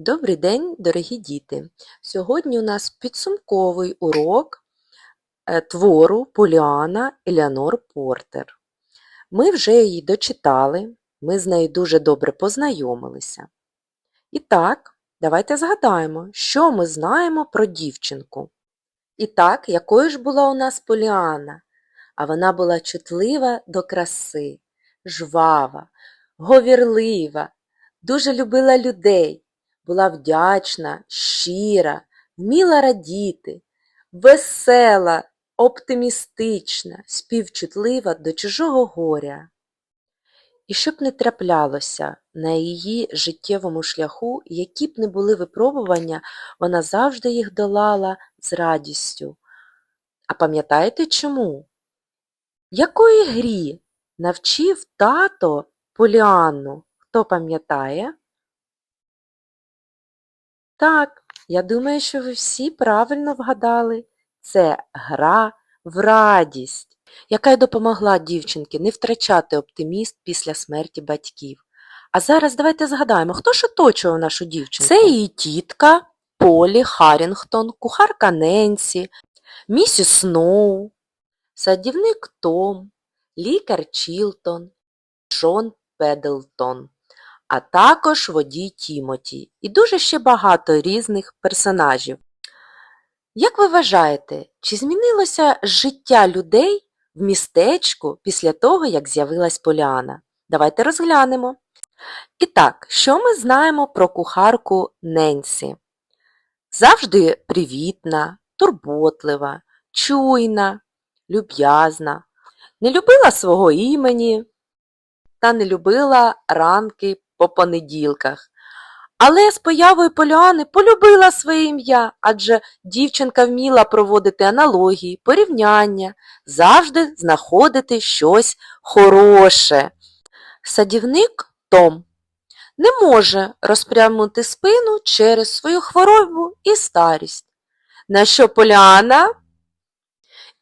Добрий день, дорогі діти! Сьогодні у нас підсумковий урок е, твору Поліана Еліанор Портер. Ми вже її дочитали, ми з нею дуже добре познайомилися. І так, давайте згадаємо, що ми знаємо про дівчинку. І так, якою ж була у нас Поліана? А вона була чутлива до краси, жвава, говірлива, дуже любила людей була вдячна, щира, вміла радіти, весела, оптимістична, співчутлива до чужого горя. І щоб не траплялося на її життєвому шляху, які б не були випробування, вона завжди їх долала з радістю. А пам'ятаєте чому? Якої грі навчив тато Поліанну? Хто пам'ятає? Так, я думаю, що ви всі правильно вгадали. Це гра в радість, яка й допомогла дівчинці не втрачати оптиміст після смерті батьків. А зараз давайте згадаємо, хто ж оточував нашу дівчинку? Це її тітка Полі Харінгтон, кухарка Ненсі, місіс Сноу, садівник Том, лікар Чілтон, Джон Педлтон а також водій Тімоті і дуже ще багато різних персонажів. Як ви вважаєте, чи змінилося життя людей в містечку після того, як з'явилась Поліана? Давайте розглянемо. І так, що ми знаємо про кухарку Ненсі? Завжди привітна, турботлива, чуйна, люб'язна, не любила свого імені та не любила ранки по понеділках. Але з появою Поліани полюбила своє ім'я, адже дівчинка вміла проводити аналогії, порівняння, завжди знаходити щось хороше. Садівник Том не може розпрямити спину через свою хворобу і старість. На що Поліана?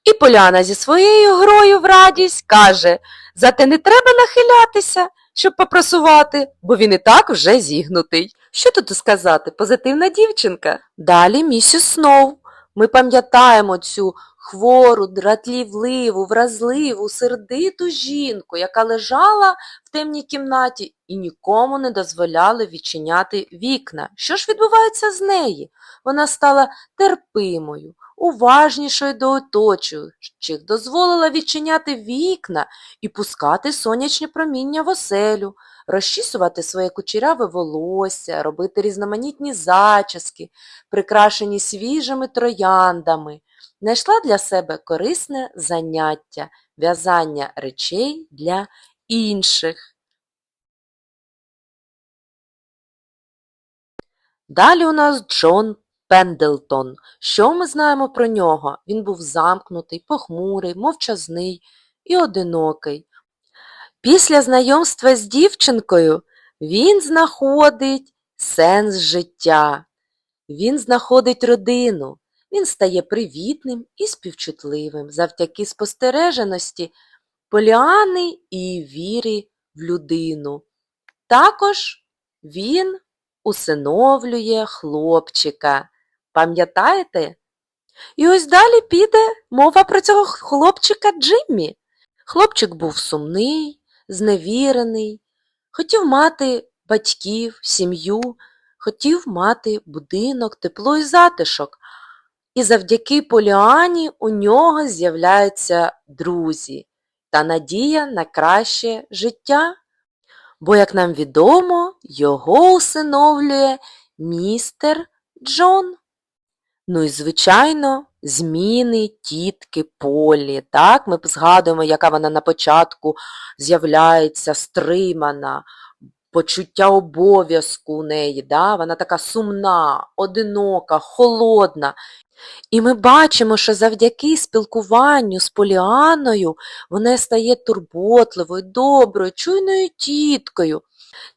І Поляна зі своєю грою в радість каже, зате не треба нахилятися, щоб попросувати, бо він і так вже зігнутий. Що тут сказати? Позитивна дівчинка. Далі місіс Сноу. Ми пам'ятаємо цю хвору, дратлівливу, вразливу, сердиту жінку, яка лежала в темній кімнаті і нікому не дозволяли відчиняти вікна. Що ж відбувається з неї? Вона стала терпимою, уважнішою до оточуючих, дозволила відчиняти вікна і пускати сонячні проміння в оселю, розчісувати своє кучеряве волосся, робити різноманітні зачіски, прикрашені свіжими трояндами, знайшла для себе корисне заняття, в'язання речей для інших. Далі у нас Джон Пендлтон. Що ми знаємо про нього? Він був замкнутий, похмурий, мовчазний і одинокий. Після знайомства з дівчинкою він знаходить сенс життя, він знаходить родину, він стає привітним і співчутливим завдяки спостереженості Поліани і вірі в людину. Також він усиновлює хлопчика. Пам'ятаєте? І ось далі піде мова про цього хлопчика Джиммі. Хлопчик був сумний, зневірений, хотів мати батьків, сім'ю, хотів мати будинок, тепло і затишок. І завдяки Поліані у нього з'являються друзі та надія на краще життя. Бо, як нам відомо, його усиновлює містер Джон. Ну і, звичайно, зміни тітки Полі. Так, Ми згадуємо, яка вона на початку з'являється стримана, почуття обов'язку у неї. Да? Вона така сумна, одинока, холодна. І ми бачимо, що завдяки спілкуванню з Поліаною вона стає турботливою, доброю, чуйною тіткою.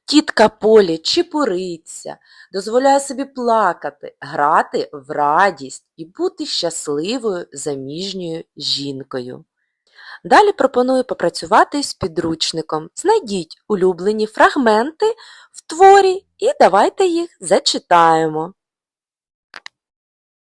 Тітка Полі чіпуриться, дозволяє собі плакати, грати в радість і бути щасливою заміжньою жінкою. Далі пропоную попрацювати з підручником. Знайдіть улюблені фрагменти в творі і давайте їх зачитаємо.